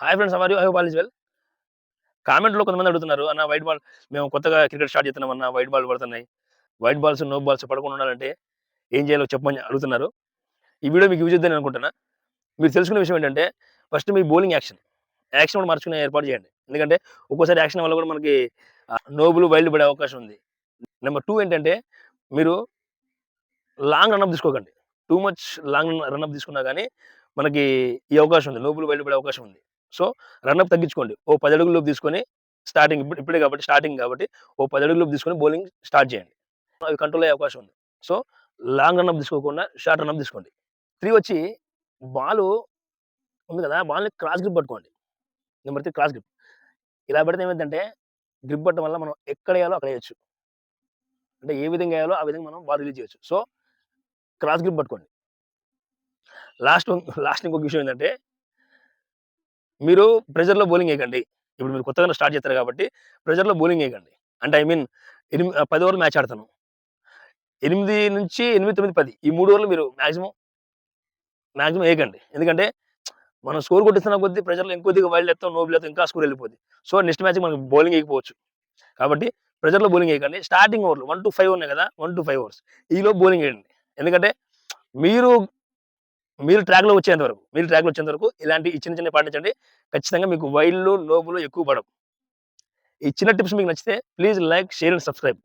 Hi friends our I ball is well కామెంట్లో కొంతమంది అడుగుతున్నారు అన్న వైట్ బాల్ మేము కొత్తగా క్రికెట్ స్టార్ట్ చేస్తున్నాం అన్న వైట్ బాల్ పడుతున్నాయి. వైట్ బాల్స్ నో బాల్స్ పడకుండా ఉండాలంటే ఏం చేయాలో చెప్పమని అడుగుతున్నారు. ఈ వీడియో మీకు యూజ్ అవుతుందని అనుకుంటున్నా. మీరు తెలుసుకునే విషయం ఏంటంటే ఫస్ట్ మీ బౌలింగ్ యాక్షన్ యాక్షన్ కూడా మార్చుకునే ఏర్పాటు చేయండి. ఎందుకంటే ఒక్కోసారి యాక్షన్ వల్ల కూడా మనకి నోబులు వైల్డ్ పడే అవకాశం ఉంది. నెంబర్ టూ ఏంటంటే మీరు లాంగ్ రన్అప్ తీసుకోకండి. Too much long run up తీసుకున్నా కానీ మనకి ఈ అవకాశం ఉంది. నోబులు వైల్డ్ పడే అవకాశం ఉంది. సో రన్అప్ తగ్గించుకోండి. ఓ పది అడుగులు తీసుకొని స్టార్టింగ్ ఇప్పుడు ఇప్పుడే కాబట్టి స్టార్టింగ్ కాబట్టి ఓ పది అడుగులు తీసుకొని బౌలింగ్ స్టార్ట్ చేయండి. అవి కంట్రోల్ అయ్యే అవకాశం ఉంది. సో లాంగ్ రన్అప్ తీసుకోకుండా షార్ట్ రన్అప్ తీసుకోండి. త్రీ వచ్చి బాల్ ఉంది కదా బాల్ని క్రాస్ గ్రిప్ పట్టుకోండి. Number three cross grip. ఇలా పెడితే ఏమైందంటే గ్రిప్ పట్టడం వల్ల మనం ఎక్కడ వేయాలో అక్కడ వేయచ్చు. అంటే ఏ విధంగా వేయాలో ఆ విధంగా మనం బాల్ రిలీజ్ చేయొచ్చు. సో క్రాస్ గ్రిప్ పట్టుకోండి. లాస్ట్ లాస్ట్ ఇంకొక విషయం ఏంటంటే మీరు ప్రెజర్లో బౌలింగ్ వేయకండి ఇప్పుడు మీరు కొత్తగా స్టార్ట్ చేస్తారు కాబట్టి ప్రెజర్లో బౌలింగ్ వేయకండి అంటే ఐ మీన్ ఎనిమిది పది ఓవర్లు మ్యాచ్ ఆడతాను. ఎనిమిది నుంచి ఎనిమిది తొమ్మిది పది ఈ మూడు ఓవర్లు మీరు మ్యాక్సిమం మ్యాక్సిమం వేయకండి ఎందుకంటే మనం స్కోర్ కొట్టిస్తున్న కొద్దీ ప్రెజర్లో ఇంకొద్దిగా వైల్డ్ ఎత్తాం నోబుల్ ఎత్తాం ఇంకా స్కోర్ వెళ్ళిపోద్ది. సో నెక్స్ట్ మ్యాచ్ మనకి బౌలింగ్ వేయకపోవచ్చు కాబట్టి ప్రెజర్లో బౌలింగ్ వేయకండి స్టార్టింగ్ ఓవర్లు వన్ టు ఫైవ్ ఉన్నాయి కదా వన్ టు ఫైవ్ ఓవర్స్. ఈలో బౌలింగ్ వేయండి ఎందుకంటే మీరు మీరు ట్రాక్లో వచ్చేంత వరకు మీరు ట్రాక్లో వచ్చేంత వరకు ఇలాంటి చిన్న చిన్న పాటించండి ఖచ్చితంగా మీకు వైల్డ్ నోబులు ఎక్కువ పడవు. ఈ చిన్న టిప్స్ మీకు నచ్చితే please like share and subscribe.